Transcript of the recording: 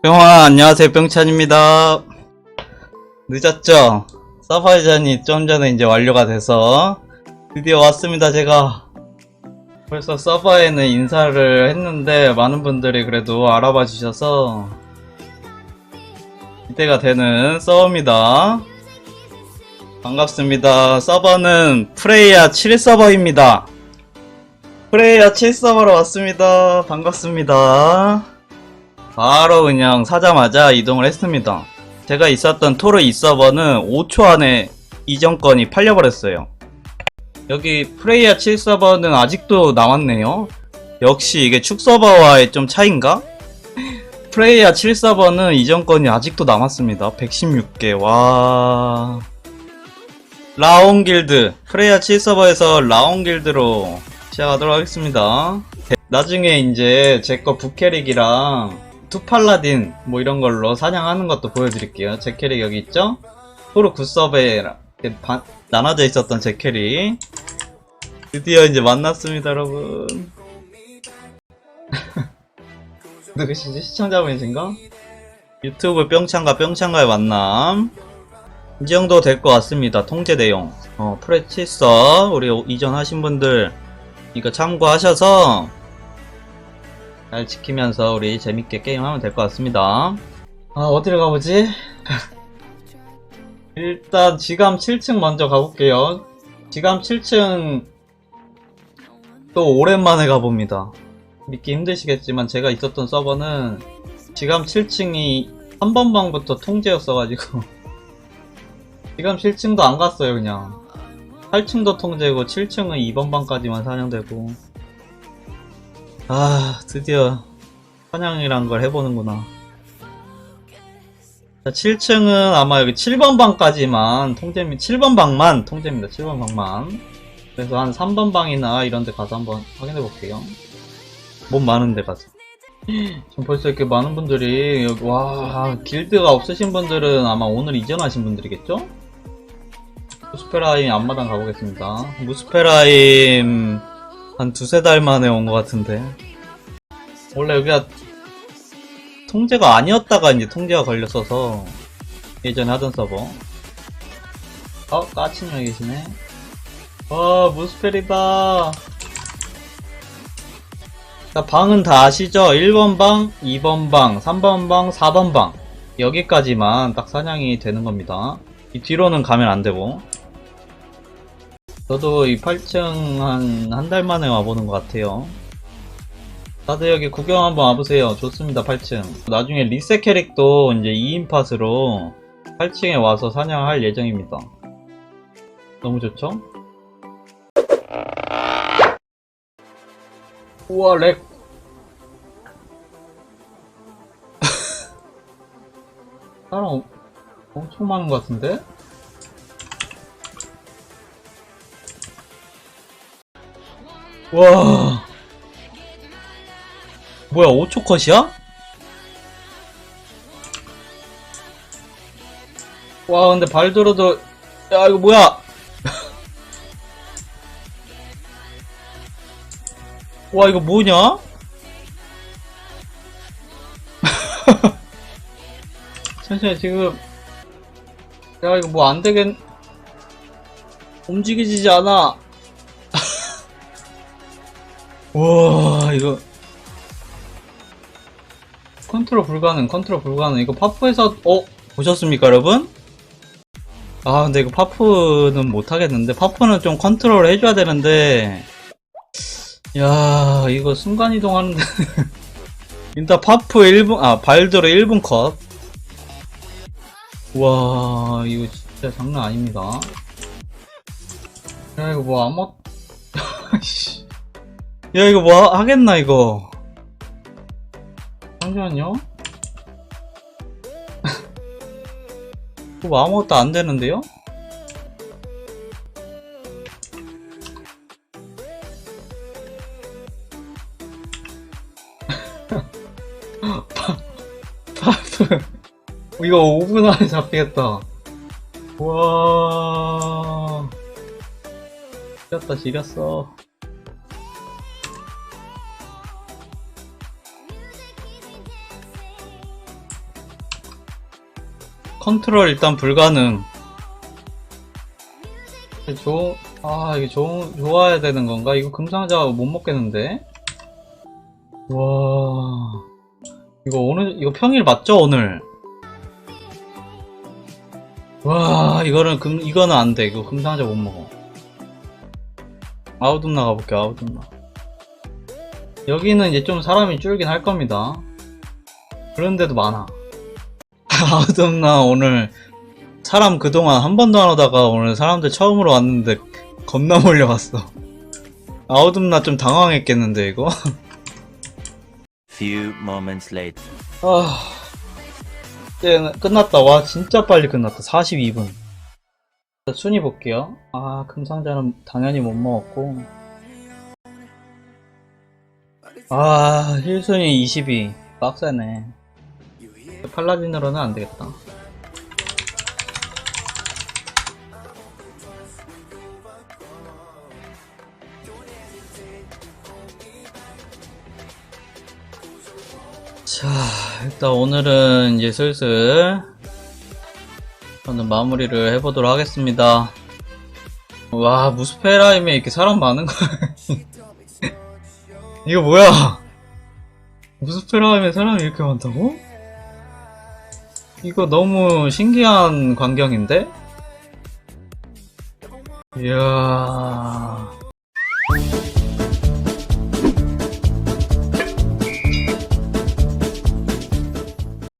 병아 안녕하세요. 병찬입니다. 늦었죠? 서버전이 좀 전에 이제 완료가 돼서 드디어 왔습니다 제가. 벌써 서버에는 인사를 했는데 많은 분들이 그래도 알아봐 주셔서 기대가 되는 서버입니다. 반갑습니다. 서버는 프레이야 7 서버입니다. 프레이야 7 서버로 왔습니다. 반갑습니다 바로 그냥 사자마자 이동을 했습니다. 제가 있었던 토르 이 서버는 5초 안에 이전권이 팔려버렸어요. 여기 프레이야 7 서버는 아직도 남았네요. 역시 이게 축 서버와의 좀 차인가? 프레이야 7 서버는 이전권이 아직도 남았습니다. 116개. 와. 라온 길드. 프레이야 7 서버에서 라온 길드로 시작하도록 하겠습니다. 나중에 이제 제 거 부캐릭이랑 투팔라딘 뭐 이런 걸로 사냥하는 것도 보여드릴게요. 제 캐릭 여기 있죠? 토르 굿섭에 바- 나눠져 있었던 제 캐릭 드디어 이제 만났습니다, 여러분. 누구시지? 시청자분이신가? 유튜브 뿅창과 뿅창과의 만남. 이 정도 될 것 같습니다. 통제 내용. 어, 프레치서 우리 이전하신 분들 이거 참고하셔서 잘 지키면서 우리 재밌게 게임하면 될 것 같습니다. 아, 어디를 가보지? 일단 지감 7층 먼저 가볼게요. 지감 7층 또 오랜만에 가봅니다. 믿기 힘드시겠지만 제가 있었던 서버는 지감 7층이 3번 방부터 통제였어가지고 지감 7층도 안 갔어요 그냥 8층도 통제고 7층은 2번 방까지만 사냥되고 아, 드디어 사냥이란 걸 해보는구나. 자, 7층은 아마 여기 7번 방까지만 통제입니다. 7번 방만 통제입니다. 7번 방만. 그래서 한 3번 방이나 이런 데 가서 한번 확인해 볼게요. 몸 많은 데 가서. 지금 벌써 이렇게 많은 분들이, 여기, 와, 길드가 없으신 분들은 아마 오늘 이전하신 분들이겠죠? 무스페라임 앞마당 가보겠습니다. 무스페라임 한 두세 달 만에 온 것 같은데. 원래 여기가 통제가 아니었다가 이제 통제가 걸렸어서 예전에 하던 서버. 어, 까치님 여기 계시네. 와, 무스펠이다. 자, 방은 다 아시죠? 1번 방, 2번 방, 3번 방, 4번 방. 여기까지만 딱 사냥이 되는 겁니다. 이 뒤로는 가면 안 되고. 저도 이 8층 한, 한 달 만에 와보는 것 같아요. 다들 여기 구경 한번 와보세요. 좋습니다, 8층. 나중에 리셋 캐릭도 이제 2인 팟으로 8층에 와서 사냥할 예정입니다. 너무 좋죠? 우와, 렉. 사람 엄- 엄청 많은 것 같은데? 와. 뭐야, 5초 컷이야? 와, 근데 발도로도, 야, 이거 뭐야? 와, 이거 뭐냐? 잠시만, 지금. 야, 이거 뭐 안 되겠, 움직이지지 않아. 와, 이거. 컨트롤 불가능, 컨트롤 불가능. 이거 파프에서, 어? 보셨습니까, 여러분? 아, 근데 이거 파프는 못하겠는데. 파프는 좀 컨트롤 해줘야 되는데. 야, 이거 순간이동 하는데. 일단 파프 1분, 아, 발도로 1분 컷. 와, 이거 진짜 장난 아닙니다. 야, 이거 뭐, 아무, 씨. 야, 이거 뭐, 하겠나, 이거. 잠시만요. 뭐 아무것도 안 되는데요? 이거 5분 안에 잡히겠다. 와 지렸다 지렸어. 컨트롤 일단 불가능. 조, 아, 이게 좋, 좋아야 되는 건가? 이거 금상자 못 먹겠는데? 와. 이거 오늘, 이거 평일 맞죠, 오늘? 와, 이거는 금, 이거는 안 돼. 이거 금상자 못 먹어. 아우둠 나가볼게, 아우둠 나. 여기는 이제 좀 사람이 줄긴 할 겁니다. 그런데도 많아. 아우둠나 오늘 사람 그동안 한 번도 안 오다가 오늘 사람들 처음으로 왔는데 겁나 몰려왔어. 아우둠나 좀 당황했겠는데 이거? Few moments later. 아, 이제 끝났다. 와 진짜 빨리 끝났다. 42분. 순위 볼게요. 아 금상자는 당연히 못 먹었고. 아 힐순위 22. 빡세네. 팔라딘으로는 안 되겠다. 자, 일단 오늘은 이제 슬슬 저는 마무리를 해보도록 하겠습니다. 와, 무스페라임에 이렇게 사람 많은 거야. 이거 뭐야? 무스페라임에 사람이 이렇게 많다고? 이거 너무 신기한 광경인데? 이야.